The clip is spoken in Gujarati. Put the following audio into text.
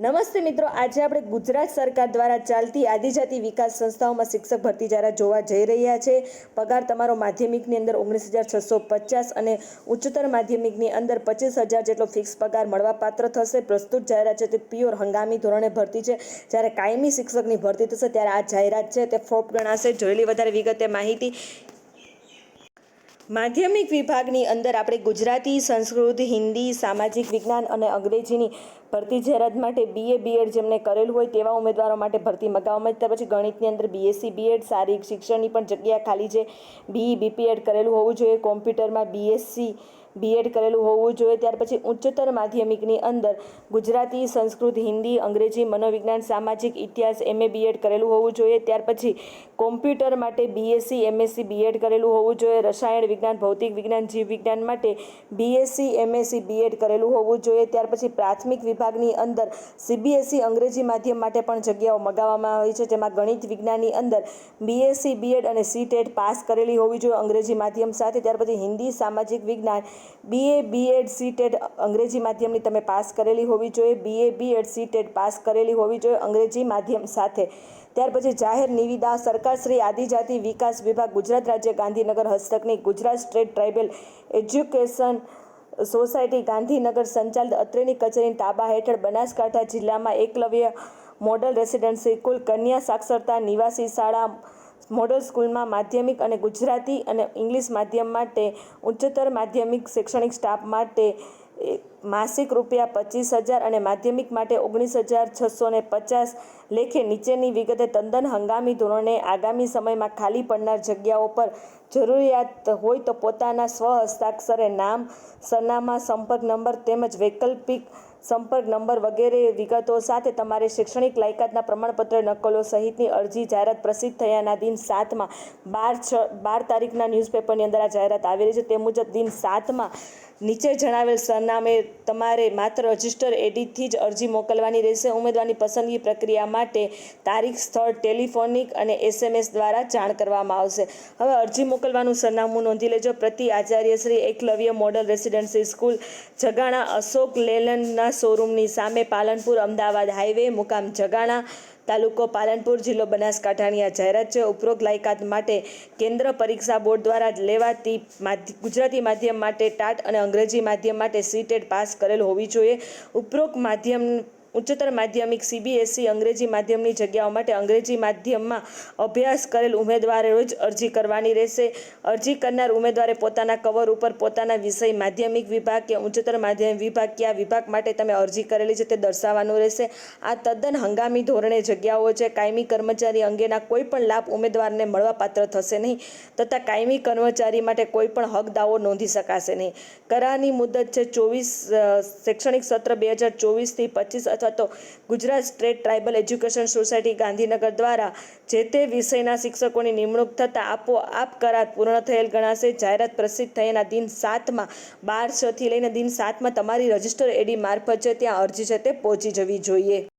નમસ્તે મિત્રો, આજે આપણે ગુજરાત સરકાર દ્વારા ચાલતી આદિજાતિ વિકાસ સંસ્થાઓમાં શિક્ષક ભરતી જાહેરાત જોવા જઈ રહ્યા છે. પગાર તમારો માધ્યમિકની અંદર ઓગણીસ હજાર છસો પચાસ અને ઉચ્ચતર માધ્યમિકની અંદર પચીસ હજાર જેટલો ફિક્સ પગાર મળવાપાત્ર થશે. પ્રસ્તુત જાહેરાત છે તે પ્યોર હંગામી ધોરણે ભરતી છે. જ્યારે કાયમી શિક્ષકની ભરતી થશે ત્યારે આ જાહેરાત છે તે ફોપ ગણાશે. જોયેલી વધારે વિગતે માહિતી માધ્યમિક વિભાગની અંદર આપણે ગુજરાતી, સંસ્કૃત, હિન્દી, સામાજિક વિજ્ઞાન અને અંગ્રેજીની ભરતી જાહેરાત માટે બીએ બીએડ જેમને કરેલું હોય તેવા ઉમેદવારો માટે ભરતી મગાવવામાં ત્યાર પછી ગણિતની અંદર બીએસસી બીએડ શારીરિક શિક્ષણની પણ જગ્યા ખાલી છે. બીઈ બીપીએડ કરેલું હોવું જોઈએ. કોમ્પ્યુટરમાં બીએસસી બીએડ કરેલું હોવું જોઈએ. ત્યાર પછી ઉચ્ચતર માધ્યમિકની અંદર ગુજરાતી, સંસ્કૃત, હિન્દી, અંગ્રેજી, મનોવિજ્ઞાન, સામાજિક ઇતિહાસ એમએ બીએડ કરેલું હોવું જોઈએ. ત્યાર પછી કોમ્પ્યુટર માટે બીએસસી એમએસસી બીએડ કરેલું હોવું જોઈએ. રસાયણ વિજ્ઞાન, ભૌતિક વિજ્ઞાન, જીવ વિજ્ઞાન માટે બીએસસી એમએસસી બીએડ કરેલું હોવું જોઈએ. ત્યાર પછી પ્રાથમિક વિભાગની અંદર સીબીએસસી અંગ્રેજી માધ્યમ માટે પણ જગ્યાઓ મગાવવામાં આવી છે, જેમાં ગણિત વિજ્ઞાનની અંદર બીએસસી બીએડ અને સી ટેટ પાસ કરેલી હોવી જોઈએ અંગ્રેજી માધ્યમ સાથે. ત્યાર પછી હિન્દી, સામાજિક વિજ્ઞાન બીએ બીએડ સી ટેટ અંગ્રેજી માધ્યમની તમે પાસ કરેલી હોવી જોઈએ. BA BEd C TET pass કરેલી હોવી જોઈએ અંગ્રેજી માધ્યમ સાથે. ત્યાર પછી જાહેર નિવિદા સરકાર શ્રી આદિજાતિ વિકાસ વિભાગ ગુજરાત રાજ્ય ગાંધીનગર હસ્તકની Gujarat state tribal education society Gandhinagar સંચાલિત અત્રેની કચેરીની તાબા હેઠળ બનાસકાંઠા જિલ્લામાં એકલવ્ય મોડલ રેસિડેન્સી કુલ કન્યા સાક્ષરતા નિવાસી શાળા મોડલ સ્કૂલમાં માધ્યમિક અને ગુજરાતી અને ઇંગ્લિશ માધ્યમ માટે ઉચ્ચતર માધ્યમિક શૈક્ષણિક સ્ટાફ માટે માસિક રૂપિયા પચીસ હજાર અને માધ્યમિક માટે ઓગણીસ હજાર છસો ને પચાસ લેખે નીચેની વિગતે તદ્દન હંગામી ધોરણે આગામી સમયમાં ખાલી પડનાર જગ્યાઓ પર જરૂરિયાત હોય તો પોતાના સ્વ હસ્તાક્ષરે નામ, સરનામા, સંપર્ક નંબર તેમજ વૈકલ્પિક સંપર્ક નંબર વગેરે વિગતો સાથે તમારે શૈક્ષણિક લાયકાતના પ્રમાણપત્ર નકલો સહિતની અરજી જાહેરાત પ્રસિદ્ધ થયાના દિન સાતમાં બાર છ બાર તારીખના ન્યૂઝપેપરની અંદર આ જાહેરાત આવેલી છે. તે મુજબ દિન સાતમાં નીચે જણાવેલ સરનામે તમારે માત્ર રજિસ્ટર એડીથી જ અરજી મોકલવાની રહેશે. ઉમેદવારની પસંદગી પ્રક્રિયા માટે તારીખ, સ્થળ, ટેલિફોનિક અને એસએમએસ દ્વારા જાણ કરવામાં આવશે. હવે અરજી મોકલવાનું સરનામું નોંધી લેજો. પ્રતિ Acharya Shri Eklavya model residency school, Jagana Ashok લેલનના શોરૂમની સામે પાલનપુર અમદાવાદ હાઈવે, મુકામ જગાણા તાલુકો પાલનપુર જિલ્લો બનાસકાંઠાની આ જાહેરાત છે. ઉપરોક્ત લાયકાત માટે કેન્દ્ર પરીક્ષા બોર્ડ દ્વારા લેવાતી ગુજરાતી માધ્યમ માટે ટાટ અને અંગ્રેજી માધ્યમ માટે સીટેટ પાસ કરેલ હોવી જોઈએ. ઉપરોક્ત માધ્યમ ઉચ્ચતર માધ્યમિક સીબીએસઈ અંગ્રેજી માધ્યમની જગ્યાઓ માટે અંગ્રેજી માધ્યમમાં અભ્યાસ કરેલ ઉમેદવારે જ અરજી કરવાની રહેશે. અરજી કરનાર ઉમેદવારે પોતાના કવર ઉપર પોતાના વિષય માધ્યમિક વિભાગ કે ઉચ્ચતર માધ્યમિક વિભાગ કયા વિભાગ માટે તમે અરજી કરેલી છે તે દર્શાવવાનું રહેશે. આ તદ્દન હંગામી ધોરણે જગ્યાઓ છે. કાયમી કર્મચારી અંગેના કોઈ પણ લાભ ઉમેદવારને મળવાપાત્ર થશે નહીં તથા કાયમી કર્મચારી માટે કોઈ પણ હક દાવો નોંધી શકાશે નહીં. કરારની મુદત છે ચોવીસ શૈક્ષણિક સત્ર બે હજાર ચોવીસથી પચીસ અથવા તો Gujarat state tribal education society Gandhinagar દ્વારા જે તે વિષયના શિક્ષકોની નિમણૂક થતાં આપોઆપ કરાર પૂર્ણ થયેલ ગણાશે. જાહેરાત પ્રસિદ્ધ થયાના દિન સાતમાં બાર છથી લઈને દિન સાતમાં તમારી રજિસ્ટર એડી મારફત છે ત્યાં અરજી છે તે પહોંચી જવી જોઈએ.